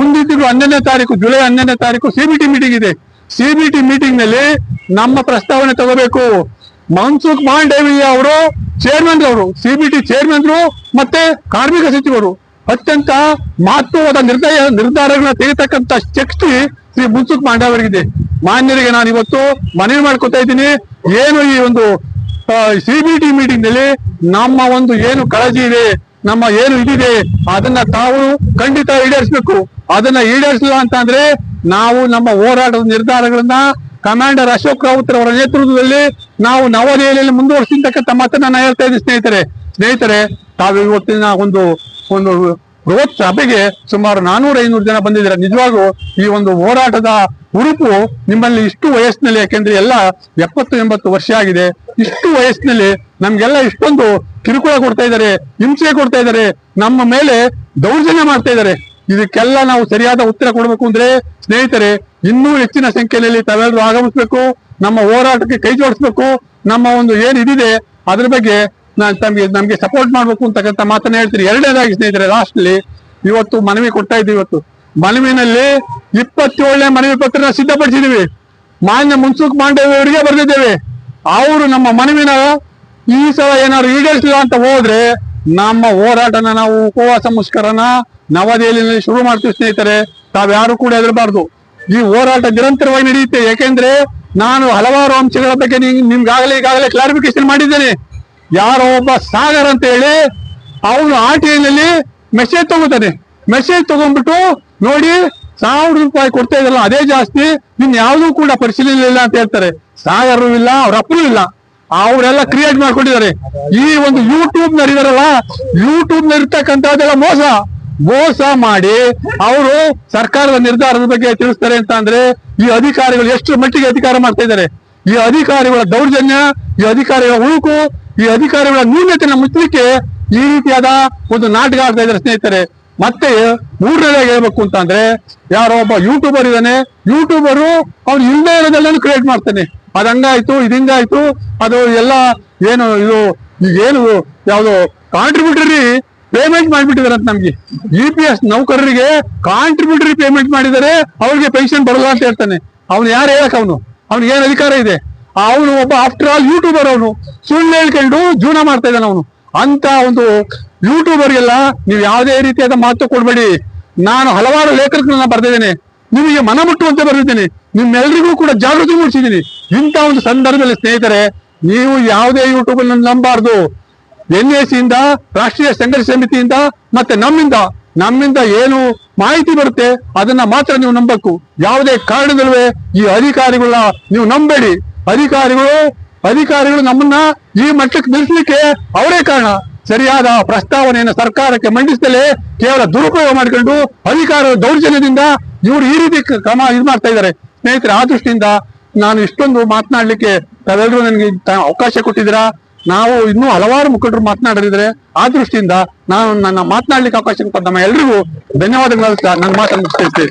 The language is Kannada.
ತಿಂಗಳು ಹನ್ನೊಂದನೇ ತಾರೀಕು, ಜುಲೈ ಹನ್ನೊಂದನೇ ತಾರೀಕು ಸಿಬಿಟಿ ಮೀಟಿಂಗ್ ಇದೆ. ಸಿಬಿಟಿ ಮೀಟಿಂಗ್ನಲ್ಲಿ ನಮ್ಮ ಪ್ರಸ್ತಾವನೆ ತಗೋಬೇಕು. ಮನ್ಸುಖ್ ಮಾಂಡೇವಿಯ ಅವರು ಚೇರ್ಮನ್ ಅವರು ಸಿಬಿಟಿ ಚೇರ್ಮನ್ ಮತ್ತೆ ಕಾರ್ಮಿಕ ಸಚಿವರು. ಅತ್ಯಂತ ಮಹತ್ವವಾದ ನಿರ್ಣಯ ನಿರ್ಧಾರಗಳನ್ನ ತೆಗೆತಕ್ಕಂತ ಶಕ್ತಿ ಶ್ರೀ ಮುನ್ಸುಖ್ ಮಾಂಡವರಿಗಿದೆ ಮಾನ್ಯರಿಗೆ ನಾನು ಇವತ್ತು ಮನವಿ ಮಾಡ್ಕೊತಾ ಇದ್ದೀನಿ. ಏನು ಈ ಒಂದು ಸಿಬಿಟಿ ಮೀಟಿಂಗ್ನಲ್ಲಿ ನಮ್ಮ ಒಂದು ಏನು ಕಾಳಜಿ ಇದೆ ನಮ್ಮ ಏನು ಇದಿದೆ, ಅದನ್ನ ತಾವು ಖಂಡಿತ ಈಡೇರಿಸಬೇಕು. ಅದನ್ನ ಈಡೇರಿಸಲಿಲ್ಲ ಅಂತ ಅಂದ್ರೆ ನಾವು ನಮ್ಮ ಹೋರಾಟದ ನಿರ್ಧಾರಗಳನ್ನ ಕಮಾಂಡರ್ ಅಶೋಕ್ ರಾವತ್ ಅವರ ನೇತೃತ್ವದಲ್ಲಿ ನಾವು ನವದೆಹಲಿಯಲ್ಲಿ ಮುಂದುವರಿಸಿರ್ತಕ್ಕಂಥ ಮಾತನ್ನ ನಾನು ಹೇಳ್ತಾ ಇದ್ದೀನಿ ಸ್ನೇಹಿತರೆ. ಸ್ನೇಹಿತರೆ, ತಾವು ಇವತ್ತಿನ ಒಂದು ಒಂದು ಬೃಹತ್ ಸಭೆಗೆ ಸುಮಾರು ನಾನೂರ ಐನೂರು ಜನ ಬಂದಿದ್ದಾರೆ. ನಿಜವಾಗೂ ಈ ಒಂದು ಹೋರಾಟದ ಉರುಪು ನಿಮ್ಮಲ್ಲಿ ಇಷ್ಟು ವಯಸ್ಸಿನಲ್ಲಿ, ಯಾಕೆಂದ್ರೆ ಎಲ್ಲ ಎಪ್ಪತ್ತು ಎಂಬತ್ತು ವರ್ಷ ಆಗಿದೆ. ಇಷ್ಟು ವಯಸ್ಸಿನಲ್ಲಿ ನಮ್ಗೆಲ್ಲ ಇಷ್ಟೊಂದು ಕಿರುಕುಳ ಕೊಡ್ತಾ ಇದ್ದಾರೆ, ಹಿಂಸೆ ಕೊಡ್ತಾ ಇದ್ದಾರೆ, ನಮ್ಮ ಮೇಲೆ ದೌರ್ಜನ್ಯ ಮಾಡ್ತಾ ಇದ್ದಾರೆ. ಇದಕ್ಕೆಲ್ಲ ನಾವು ಸರಿಯಾದ ಉತ್ತರ ಕೊಡಬೇಕು ಅಂದ್ರೆ, ಸ್ನೇಹಿತರೆ, ಇನ್ನೂ ಹೆಚ್ಚಿನ ಸಂಖ್ಯೆಯಲ್ಲಿ ತಾವೆಲ್ಲರೂ ಆಗಮಿಸ್ಬೇಕು, ನಮ್ಮ ಹೋರಾಟಕ್ಕೆ ಕೈ ಜೋಡಿಸ್ಬೇಕು, ನಮ್ಮ ಒಂದು ಏನ್ ಇದಿದೆ, ಅದ್ರ ಬಗ್ಗೆ ನಾನು ತಮಗೆ, ನಮ್ಗೆ ಸಪೋರ್ಟ್ ಮಾಡ್ಬೇಕು ಅಂತಕ್ಕಂಥ ಮಾತನ್ನ ಹೇಳ್ತೀನಿ. ಎರಡನೇದಾಗಿ ಸ್ನೇಹಿತರೆ ಲಾಸ್ಟ್ನಲ್ಲಿ ಇವತ್ತು ಮನವಿ ಕೊಡ್ತಾ ಇದ್ದೀವಿ ಇವತ್ತು. ಮನವಿನಲ್ಲಿ ಇಪ್ಪತ್ತೇಳನೇ ಮನವಿ ಪತ್ರನ ಸಿದ್ಧಪಡಿಸಿದೀವಿ. ಮಾನ್ಯ ಮುನ್ಸುಖ್ ಮಾಂಡವ್ಯ ಅವರಿಗೆ ಬರೆದಿದ್ದೇವೆ. ಅವರು ನಮ್ಮ ಮನವಿನ ಈ ಸಲ ಏನಾದ್ರು ಈಡೇರಿಸಿಲ್ಲ ಅಂತ ಹೋದ್ರೆ ನಮ್ಮ ಹೋರಾಟನ ನಾವು ಉಪವಾಸ ಮುಷ್ಕರನ ನವದೆಹಲಿಯಲ್ಲಿ ಶುರು ಮಾಡ್ತೀವಿ ಸ್ನೇಹಿತರೆ. ತಾವ್ಯಾರು ಕೂಡ ಹೆದರಬಾರ್ದು. ಈ ಹೋರಾಟ ನಿರಂತರವಾಗಿ ನಡೆಯುತ್ತೆ. ಯಾಕೆಂದ್ರೆ ನಾನು ಹಲವಾರು ಅಂಶಗಳ ಬಗ್ಗೆ ನಿಮ್- ನಿಮ್ಗಾಗಲೇ ಈಗಾಗಲೇ ಕ್ಲಾರಿಫಿಕೇಶನ್ ಮಾಡಿದ್ದೇನೆ. ಯಾರೋ ಒಬ್ಬ ಸಾಗರ್ ಅಂತ ಹೇಳಿ ಅವನು ಆ ಟಿಯಲ್ಲಿ ಮೆಸೇಜ್ ತಗೋತಾನೆ. ಮೆಸೇಜ್ ತಗೊಂಡ್ಬಿಟ್ಟು ನೋಡಿ ಸಾವಿರ ರೂಪಾಯಿ ಕೊಡ್ತಾ ಇದ್ರಲ್ಲ ಅದೇ ಜಾಸ್ತಿ ನಿನ್ ಯಾವುದೂ ಕೂಡ ಪರಿಶೀಲನೆ ಇಲ್ಲ ಅಂತ ಹೇಳ್ತಾರೆ. ಸಾಗರು ಇಲ್ಲ, ಅವ್ರ ಅಪ್ಪನೂ ಇಲ್ಲ. ಅವರೆಲ್ಲ ಕ್ರಿಯೇಟ್ ಮಾಡ್ಕೊಂಡಿದ್ದಾರೆ. ಈ ಒಂದು ಯೂಟ್ಯೂಬ್ ನರಿದಾರಲ್ಲ ಯೂಟ್ಯೂಬ್ನ ಇರ್ತಕ್ಕಂಥದ್ದೆಲ್ಲ ಮೋಸ. ಮೋಸ ಮಾಡಿ ಅವರು ಸರ್ಕಾರದ ನಿರ್ಧಾರದ ಬಗ್ಗೆ ತಿಳಿಸ್ತಾರೆ ಅಂತ ಅಂದ್ರೆ, ಈ ಅಧಿಕಾರಿಗಳು ಎಷ್ಟು ಮಟ್ಟಿಗೆ ಅಧಿಕಾರ ಮಾಡ್ತಾ ಇದ್ದಾರೆ. ಈ ಅಧಿಕಾರಿಗಳ ದೌರ್ಜನ್ಯ, ಈ ಅಧಿಕಾರಿಗಳ ಉಳುಕು ಈ ಅಧಿಕಾರಿಗಳ ನ್ಯೂನತೆನ ಮುಚ್ಚಲಿಕ್ಕೆ ಈ ರೀತಿಯಾದ ಒಂದು ನಾಟಕ ಆಡ್ತಾ ಇದ್ದಾರೆ ಸ್ನೇಹಿತರೆ. ಮತ್ತೆ ಮೂರನೇದಾಗಿ ಹೇಳ್ಬೇಕು ಅಂತ ಅಂದ್ರೆ, ಯಾರೋ ಒಬ್ಬ ಯೂಟ್ಯೂಬರ್ ಇದ್ದಾನೆ. ಯೂಟ್ಯೂಬರು ಅವ್ನು ಇಲ್ಲದೆ ಇರೋದೆಲ್ಲ ಕ್ರಿಯೇಟ್ ಮಾಡ್ತಾನೆ. ಅದ್ ಹಂಗಾಯ್ತು, ಇದು ಹಿಂಗಾಯ್ತು, ಅದು ಎಲ್ಲ ಏನು ಇದು ಈಗೇನು ಯಾವುದು ಕಾಂಟ್ರಿಬ್ಯೂಟರಿ ಪೇಮೆಂಟ್ ಮಾಡ್ಬಿಟ್ಟಿದಾರೆ ಅಂತ ನಮ್ಗೆ. ಇ ಪಿ ಎಸ್ ನೌಕರರಿಗೆ ಕಾಂಟ್ರಿಬ್ಯೂಟರಿ ಪೇಮೆಂಟ್ ಮಾಡಿದರೆ ಅವ್ರಿಗೆ ಪೆನ್ಷನ್ ಬರಲ್ಲ ಅಂತ ಹೇಳ್ತಾನೆ. ಅವ್ನು ಯಾರು ಹೇಳಕ್ ಅವನು? ಅವ್ನಿಗೆ ಏನು ಅಧಿಕಾರ ಇದೆ? ಅವನು ಒಬ್ಬ ಆಫ್ಟರ್ ಆಲ್ ಯೂಟ್ಯೂಬರ್ ಅವನು. ಸುಳ್ಳು ಹೇಳ್ಕೊಂಡು ಜೀವನ ಮಾಡ್ತಾ ಇದ್ದಾನೆ ಅವನು. ಅಂತ ಒಂದು ಯೂಟ್ಯೂಬರ್ಗೆಲ್ಲ ನೀವು ಯಾವುದೇ ರೀತಿಯಾದ ಮಾತು ಕೊಡಬೇಡಿ. ನಾನು ಹಲವಾರು ಲೇಖಕರನ್ನ ಬರ್ದಿದ್ದೇನೆ. ನಿಮಗೆ ಮನ ಮುಟ್ಟುವಂತೆ ಬರೆದಿದ್ದೇನೆ. ನಿಮ್ಮೆಲ್ಲರಿಗೂ ಕೂಡ ಜಾಗೃತಿ ಮೂಡಿಸಿದ್ದೀನಿ. ಇಂಥ ಒಂದು ಸಂದರ್ಭದಲ್ಲಿ ಸ್ನೇಹಿತರೆ, ನೀವು ಯಾವುದೇ ಯೂಟ್ಯೂಬ್ ನಂಬಾರ್ದು ಎನ್ ಎಸ್ ಇಂದ ರಾಷ್ಟ್ರೀಯ ಸಂಘರ್ಷ ಸಮಿತಿಯಿಂದ ಮತ್ತೆ ನಮ್ಮಿಂದ ನಮ್ಮಿಂದ ಏನು ಮಾಹಿತಿ ಬರುತ್ತೆ, ಅದನ್ನ ಮಾತ್ರ ನೀವು ನಂಬಬೇಕು. ಯಾವುದೇ ಕಾರಣದಲ್ಲೂ ಈ ಅಧಿಕಾರಿಗಳ ನೀವು ನಂಬೇಡಿ. ಅಧಿಕಾರಿಗಳು ಅಧಿಕಾರಿಗಳು ನಮ್ಮನ್ನ ಈ ಮಟ್ಟಕ್ಕೆ ನಿಲ್ಲಿಸಲಿಕ್ಕೆ ಅವರೇ ಕಾರಣ. ಸರಿಯಾದ ಪ್ರಸ್ತಾವನೆಯನ್ನು ಸರ್ಕಾರಕ್ಕೆ ಮಂಡಿಸದಲ್ಲೇ ಕೇವಲ ದುರುಪಯೋಗ ಮಾಡಿಕೊಂಡು ಅಧಿಕಾರ ದೌರ್ಜನ್ಯದಿಂದ ಇವರು ಈ ರೀತಿ ಕ್ರಮ ಇದು ಮಾಡ್ತಾ ಇದ್ದಾರೆ ಸ್ನೇಹಿತರೆ, ಆ ದೃಷ್ಟಿಯಿಂದ ನಾನು ಇಷ್ಟೊಂದು ಮಾತನಾಡ್ಲಿಕ್ಕೆ ತಾವೆಲ್ಲರೂ ನನಗೆ ಅವಕಾಶ ಕೊಟ್ಟಿದ್ದೀರಾ? ನಾವು ಇನ್ನೂ ಹಲವಾರು ಮುಖಂಡರು ಮಾತನಾಡಿದ್ರೆ ಆ ದೃಷ್ಟಿಯಿಂದ ನಾನು ನನ್ನ ಮಾತನಾಡ್ಲಿಕ್ಕೆ ಅವಕಾಶ ಕೊಟ್ಟ ನಮ್ಮ ಎಲ್ರಿಗೂ ಧನ್ಯವಾದಗಳು ನನ್ನ ಮಾತನ್ನು ಮುಗಿಸ್ತೇನೆ